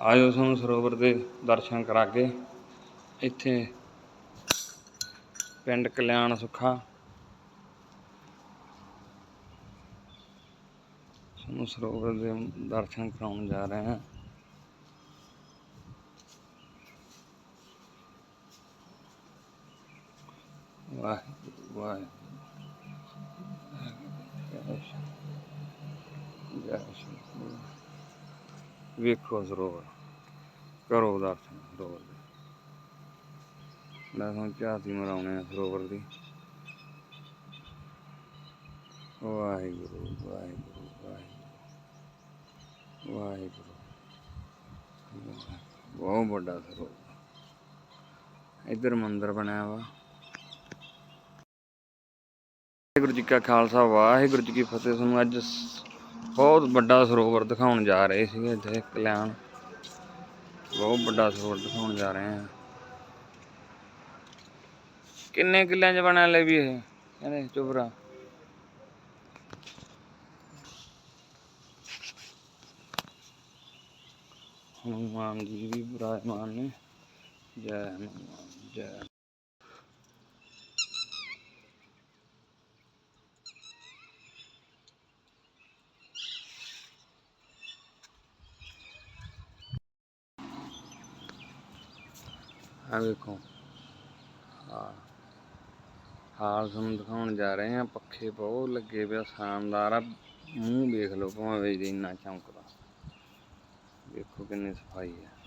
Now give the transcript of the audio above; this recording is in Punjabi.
ਆਇਓ ਸਾਨੂੰ ਸਰੋਵਰ ਦੇ ਦਰਸ਼ਨ ਕਰਾ ਕੇ ਇੱਥੇ ਪਿੰਡ ਕਲਿਆਣ ਸੁੱਖਾ। ਸਾਨੂੰ ਸਰੋਵਰ ਦੇ ਦਰਸ਼ਨ ਕਰਾਉਣ ਜਾ ਰਹੇ ਹਾਂ। ਵਾਹਿਗੁਰੂ ਵਾਹਿਗੁਰੂ। ਵੇਖੋ ਸਰੋਵਰ। ਕਰੋ ਦਰਸ਼ਨ ਸਰੋਵਰ ਦੇ। ਮੈਂ ਤੁਹਾਨੂੰ ਝਾਤੀ ਮਰਾਉਣੇ ਆ ਸਰੋਵਰ ਦੀ। ਵਾਹਿਗੁਰੂ ਵਾਹਿਗੁਰੂ ਵਾਹਿਗੁਰੂ। ਵਾਹਿਗੁਰੂ। ਬਹੁਤ ਵੱਡਾ ਸਰੋਵਰ। ਇੱਧਰ ਮੰਦਿਰ ਬਣਿਆ ਵਾ। ਵਾਹਿਗੁਰੂ ਜੀ ਕਾ ਖਾਲਸਾ, ਵਾਹਿਗੁਰੂ ਜੀ ਕੀ ਫਤਿਹ। ਤੁਹਾਨੂੰ ਅੱਜ ਬਹੁਤ ਵੱਡਾ ਸਰੋਵਰ ਦਿਖਾਉਣ ਜਾ ਰਹੇ ਸੀਗੇ ਇੱਥੇ ਕਲਿਆਣ ਬਹੁਤ ਵੱਡਾ ਸਰੋਵਰ ਦਿਖਾਉਣ ਜਾ ਰਹੇ ਹਾਂ। ਕਿੰਨੇ ਕਿੱਲਿਆਂ 'ਚ ਬਣਿਆ ਲੈ ਵੀ ਇਹ? ਕਹਿੰਦੇ ਚੁਬਰਾ। ਹਨੂਮਾਨ ਜੀ ਵੀ ਵਿਰਾਜਮਾਨ ਨੇ। ਜੈ ਹਨੂਮਾਨ, ਜੈ ਆ ਵੇਖੋ ਹਾਂ। ਹਾਲ ਤੁਹਾਨੂੰ ਦਿਖਾਉਣ ਜਾ ਰਹੇ ਆ ਪੱਖੇ ਬਹੁਤ ਲੱਗੇ ਪਿਆ ਸ਼ਾਨਦਾਰ ਆ। ਮੂੰਹ ਵੇਖ ਲਓ ਭਾਵੇਂ ਵੀ ਇੰਨਾ ਚਮਕਦਾ। ਵੇਖੋ ਕਿੰਨੀ ਸਫ਼ਾਈ ਆ।